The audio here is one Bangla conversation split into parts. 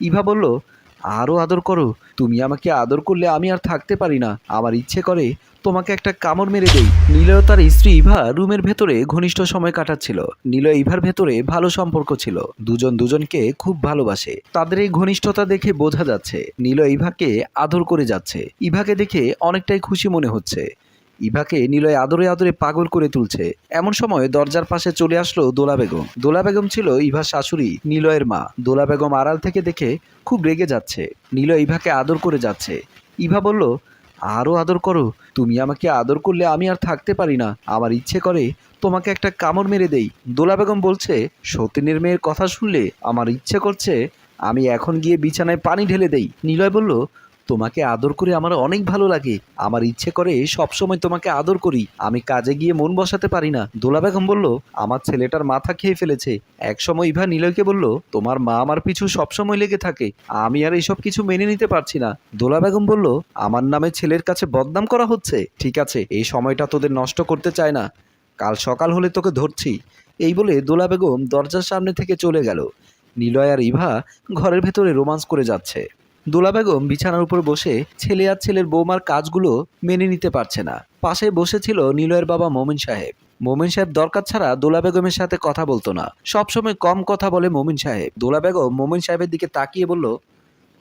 ইভা বলল আরও আদর করো। তুমি আমাকে আদর করলে আমি আর থাকতে পারি না। আমার ইচ্ছে করে তোমাকে একটা কামড় মেরে দেই। নীলয় তার স্ত্রী ইভা রুমের ভেতরে ঘনিষ্ঠ সময় কাটাচ্ছিল। নীলয় ইভার ভেতরে ভালো সম্পর্ক ছিল। দুজন দুজনকে খুব ভালোবাসে। তাদের এই ঘনিষ্ঠতা দেখে বোঝা যাচ্ছে, নীলয় ইভাকে আদর করে যাচ্ছে। ইভাকে দেখে অনেকটাই খুশি মনে হচ্ছে। ইভাকে নিলয় আদরে আদরে পাগল করে তুলছে। এমন সময় দরজার পাশে চলে আসলো দোলা বেগম। দোলা বেগম ছিল ইভার শাশুড়ি, নিলয়ের মা। দোলা বেগম আড়াল থেকে দেখে খুব রেগে যাচ্ছে। নিলয় ইভাকে আদর করে যাচ্ছে। ইভা বলল আরও আদর করো। তুমি আমাকে আদর করলে আমি আর থাকতে পারি না। আমার ইচ্ছে করে তোমাকে একটা কামড় মেরে দেই। দোলা বেগম বলছে, সতীনের মেয়ের কথা শুনলে আমার ইচ্ছে করছে আমি এখন গিয়ে বিছানায় পানি ঢেলে দেই। নিলয় বলল তোমাকে আদর করে আমার অনেক ভালো লাগে। আমার ইচ্ছে করে সবসময় তোমাকে আদর করি। আমি কাজে গিয়ে মন বসাতে পারি না। দোলা বেগম বলল, আমার ছেলেটার মাথা খেয়ে ফেলেছে। একসময় ইভা নিলয়কে বলল, তোমার মা আমার পিছু সবসময় লেগে থাকে। আমি আর এইসব কিছু মেনে নিতে পারছি না। দোলা বেগম বলল, আমার নামে ছেলের কাছে বদনাম করা হচ্ছে। ঠিক আছে, এই সময়টা তোদের নষ্ট করতে চায় না। কাল সকাল হলে তোকে ধরছি। এই বলে দোলা বেগম দরজার সামনে থেকে চলে গেল। নিলয় আর ইভা ঘরের ভেতরে রোমান্স করে যাচ্ছে। দোলা বেগম বিছানার উপর বসে ছেলে আর ছেলের বৌমার কাজগুলো মেনে নিতে পারছে না। পাশে বসেছিল নিলয়ের বাবা মোমিন সাহেব। মোমিন সাহেব দরকার ছাড়া দোলা বেগমের সাথে কথা বলতো না। সবসময় কম কথা বলে মোমিন সাহেব। দোলা বেগম মোমিন সাহেবের দিকে তাকিয়ে বলল,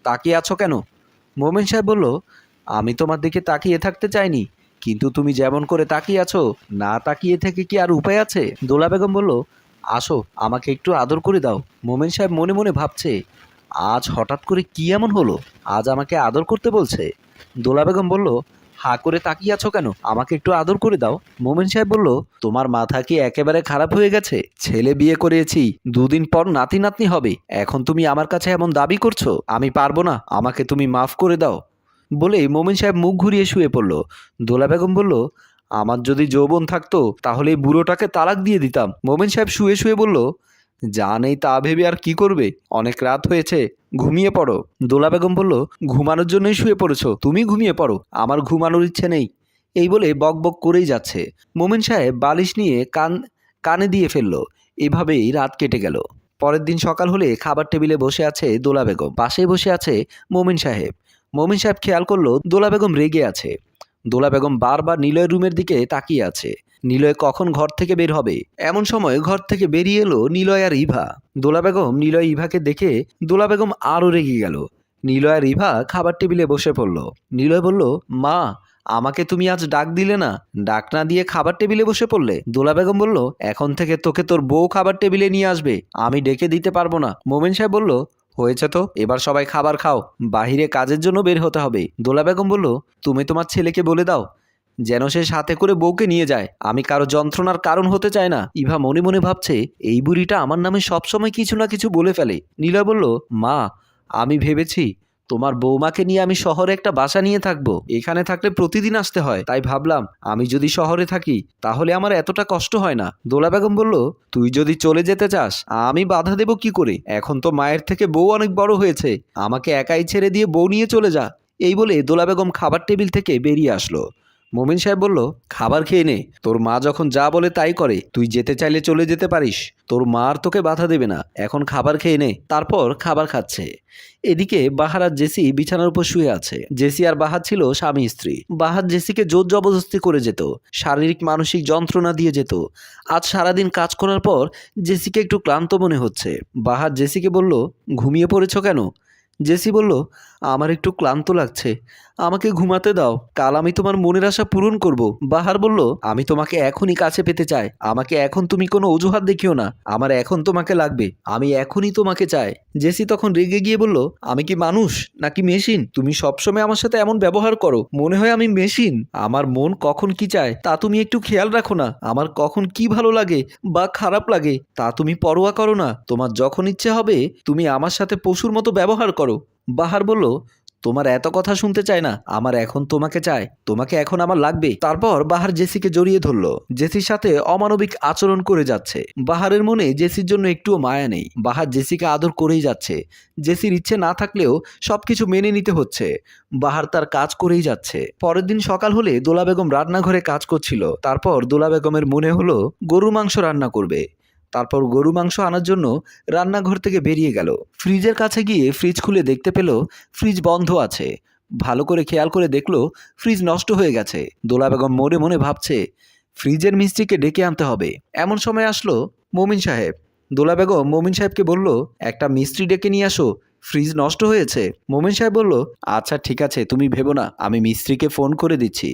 তাকিয়ে আছো কেন? মোমিন সাহেব বলল, আমি তোমার দিকে তাকিয়ে থাকতে চাইনি, কিন্তু তুমি যেমন করে তাকিয়ে আছো, না তাকিয়ে থেকে কি আর উপায় আছে? দোলা বেগম বলল, আসো, আমাকে একটু আদর করে দাও। মোমেন সাহেব মনে মনে ভাবছে আজ হঠাৎ করে কি এমন হলো? আজ আমাকে আদর করতে বলছে। দোলা বেগম বলল, হা করে তাকিয়ে আছো কেন? আমাকে একটু আদর করে দাও। মোমেন সাহেব বলল, তোমার মাথা কি একেবারে খারাপ হয়ে গেছে? ছেলে বিয়ে করিয়েছি দুদিন পর নাতি নাতনি হবে। এখন তুমি আমার কাছে এমন দাবি করছ? আমি পারব না। আমাকে তুমি মাফ করে দাও। বলে মোমেন সাহেব মুখ ঘুরিয়ে শুয়ে পড়ল। দোলা বেগম বলল, আমার যদি যৌবন থাকতো, তাহলে বুড়োটাকে তালাক দিয়ে দিতাম। মোমেন সাহেব শুয়ে শুয়ে বলল যা নেই তা ভেবে আর কি করবে? অনেক রাত হয়েছে, ঘুমিয়ে পড়ো। দোলা বেগম বলল, ঘুমানোর জন্যই শুয়ে পড়েছো, তুমি ঘুমিয়ে পড়ো, আমার ঘুমানোর ইচ্ছে নেই। এই বলে বক বক করেই যাচ্ছে। মোমেন সাহেব বালিশ নিয়ে কান, কানে দিয়ে ফেলল। এভাবেই রাত কেটে গেল। পরের দিন সকাল হলে খাবার টেবিলে বসে আছে দোলা বেগম। পাশেই বসে আছে মোমিন সাহেব। মোমিন সাহেব খেয়াল করল দোলা বেগম রেগে আছে। দোলা বেগম বারবার নিলয়ের রুমের দিকে তাকিয়ে আছে। নিলয় কখন ঘর থেকে বের হবে? এমন সময় ঘর থেকে বেরিয়ে এলো নিলয় আর ইভা। দোলা বেগম নিলয় ইভাকে দেখে দোলা বেগম আরও রেগে গেল। নিলয় আর ইভা খাবার টেবিলে বসে পড়ল। নিলয় বলল, মা, আমাকে তুমি আজ ডাক দিলে না? ডাক না দিয়ে খাবার টেবিলে বসে পড়লে? দোলা বেগম বলল, এখন থেকে তোকে তোর বউ খাবার টেবিলে নিয়ে আসবে। আমি ডেকে দিতে পারব না। মোমেন সাহেব বলল, হয়েছে তো, এবার সবাই খাবার খাও। বাহিরে কাজের জন্য বের হতে হবে। দোলা বেগম বলল, তুমি তোমার ছেলেকে বলে দাও। যেন সে সাথে করে বউকে নিয়ে যায়। আমি কারও যন্ত্রণার কারণ হতে চাই না। ইভা মনে মনে ভাবছে, এই বুড়িটা আমার নামে সবসময় কিছু না কিছু বলে ফেলে। নীলা বলল, মা, আমি ভেবেছি তোমার বৌমাকে নিয়ে আমি শহরে একটা বাসা নিয়ে থাকব। এখানে থাকলে প্রতিদিন আসতে হয়। তাই ভাবলাম, আমি যদি শহরে থাকি, তাহলে আমার এতটা কষ্ট হয় না। দোলা বেগম বলল, তুই যদি চলে যেতে চাস, আমি বাধা দেব কি করে? এখন তো মায়ের থেকে বউ অনেক বড় হয়েছে। আমাকে একাই ছেড়ে দিয়ে বউ নিয়ে চলে যা। এই বলে দোলা বেগম খাবার টেবিল থেকে বেরিয়ে আসলো। মোমিন সাহেব বলল, খাবার খেয়ে নে। তোর মা যখন যা বলে তাই করে। তুই যেতে চাইলে চলে যেতে পারিস। তোর মা আর তোকে বাধা দেবে না। এখন খাবার খেয়ে নে। তারপর খাবার খাচ্ছে। এদিকে বাহার আর জেসি বিছানার উপর শুয়ে আছে। জেসি আর বাহার ছিল স্বামী স্ত্রী। বাহার জেসিকে জোর জবরদস্তি করে যেত। শারীরিক, মানসিক যন্ত্রণা দিয়ে যেত। আজ সারাদিন কাজ করার পর জেসিকে একটু ক্লান্ত মনে হচ্ছে। বাহার জেসিকে বলল, ঘুমিয়ে পড়েছ কেন? জেসি বলল আমার একটু ক্লান্ত লাগছে। আমাকে ঘুমাতে দাও। কাল আমি তোমার মনের আশা পূরণ করব। বাহার বলল, আমি তোমাকে এখনই কাছে পেতে চাই। আমাকে এখন তুমি কোনো অজুহাত দেখিও না। আমার এখন তোমাকে লাগবে। আমি এখনই তোমাকে চাই। জেসি তখন রেগে গিয়ে বলল, আমি কি মানুষ নাকি মেশিন? তুমি সবসময় আমার সাথে এমন ব্যবহার করো। মনে হয় আমি মেশিন। আমার মন কখন কি চায় তা তুমি একটু খেয়াল রাখো না। আমার কখন কি ভালো লাগে বা খারাপ লাগে তা তুমি পরোয়া করো না। তোমার যখন ইচ্ছে হবে, তুমি আমার সাথে পশুর মতো ব্যবহার করো। বাহার বলল, তোমার এত কথা শুনতে চায় না, আমার এখন তোমাকে চায়, তোমাকে এখন আমার লাগবে। তারপর বাহার জেসিকে জড়িয়ে ধরলো। জেসির সাথে অমানবিক আচরণ করে যাচ্ছে। বাহারের মনে জেসির জন্য একটুও মায়া নেই। বাহার জেসিকে আদর করেই যাচ্ছে। জেসির ইচ্ছে না থাকলেও সবকিছু মেনে নিতে হচ্ছে। বাহার তার কাজ করেই যাচ্ছে। পরের দিন সকাল হলে দোলা বেগম রান্নাঘরে কাজ করছিল। তারপর দোলা বেগমের মনে হলো গরু মাংস রান্না করবে। তারপর গরু মাংস আনার জন্য রান্নাঘর থেকে বেরিয়ে গেল। ফ্রিজের কাছে গিয়ে ফ্রিজ খুলে দেখতে পেল, ফ্রিজ বন্ধ আছে। ভালো করে খেয়াল করে দেখল, ফ্রিজ নষ্ট হয়ে গেছে। দোলা বেগম মনে মনে ভাবছে, ফ্রিজের মিস্ত্রিকে ডেকে আনতে হবে। এমন সময় আসলো মমিন সাহেব। দোলা বেগম মমিন সাহেবকে বলল, একটা মিস্ত্রি ডেকে নিয়ে আসো ফ্রিজ নষ্ট হয়েছে? মোমেন সাহেব বলল আচ্ছা ঠিক আছে, তুমি ভেবো না, আমি মিস্ত্রিকে ফোন করে দিচ্ছি।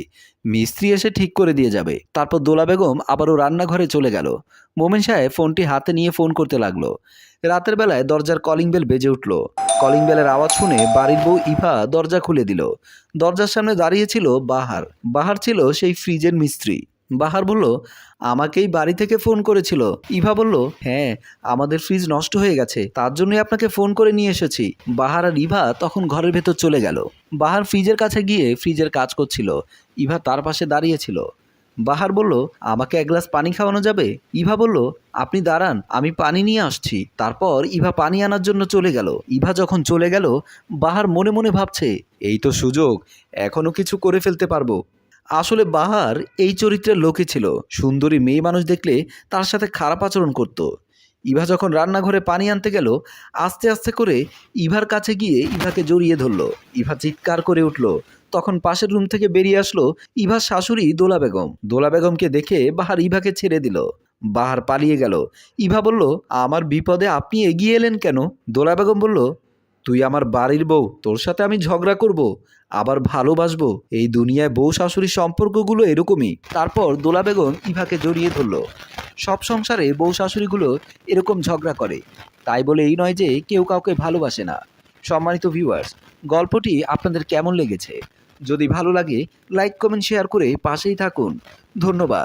মিস্ত্রি এসে ঠিক করে দিয়ে যাবে। তারপর দোলা বেগম আবারও রান্নাঘরে চলে গেল। মোমেন সাহেব ফোনটি হাতে নিয়ে ফোন করতে লাগল। রাতের বেলায় দরজার কলিং বেল বেজে উঠল। কলিং বেলের আওয়াজ শুনে বাড়ির বউ ইভা দরজা খুলে দিল। দরজার সামনে দাঁড়িয়ে ছিল বাহার। বাহার ছিল সেই ফ্রিজের মিস্ত্রি। বাহার বলল, আমাকেই বাড়ি থেকে ফোন করেছিল। ইভা বলল হ্যাঁ আমাদের ফ্রিজ নষ্ট হয়ে গেছে, তার জন্যই আপনাকে ফোন করে নিয়ে এসেছি। বাহার আর ইভা তখন ঘরের ভেতর চলে গেল। বাহার ফ্রিজের কাছে গিয়ে ফ্রিজের কাজ করছিল। ইভা তার পাশে দাঁড়িয়েছিল বাহার বলল, আমাকে এক গ্লাস পানি খাওয়ানো যাবে? ইভা বলল, আপনি দাঁড়ান, আমি পানি নিয়ে আসছি। তারপর ইভা পানি আনার জন্য চলে গেল। ইভা যখন চলে গেল, বাহার মনে মনে ভাবছে, এই তো সুযোগ এখনও কিছু করে ফেলতে পারব। আসলে বাহার এই চরিত্রের লোকে ছিল। সুন্দরী মেয়ে মানুষ দেখলে তার সাথে খারাপ আচরণ করত। ইভা যখন রান্নাঘরে পানি আনতে গেল, আস্তে আস্তে করে ইভার কাছে গিয়ে ইভাকে জড়িয়ে ধরলো। ইভা চিৎকার করে উঠল। তখন পাশের রুম থেকে বেরিয়ে আসলো ইভার শাশুড়ি দোলা বেগম। দোলা বেগমকে দেখে বাহার ইভাকে ছেড়ে দিল। বাহার পালিয়ে গেল। ইভা বলল, আমার বিপদে আপনি এগিয়ে এলেন কেন? দোলা বেগম বলল তুই আমার বাড়ির বউ, তোর সাথে আমি ঝগড়া করব, আবার ভালোবাসবো, এই দুনিয়ায় বউ শাশুড়ির সম্পর্কগুলো এরকমই। তারপর দোলা বেগম ইভাকে জড়িয়ে ধরলো। সব সংসারে বউ শাশুড়িগুলো এরকম ঝগড়া করে। তাই বলে এই নয় যে কেউ কাউকে ভালোবাসে না। সম্মানিত ভিউয়ার্স গল্পটি আপনাদের কেমন লেগেছে? যদি ভালো লাগে লাইক কমেন্ট শেয়ার করে পাশেই থাকুন। ধন্যবাদ।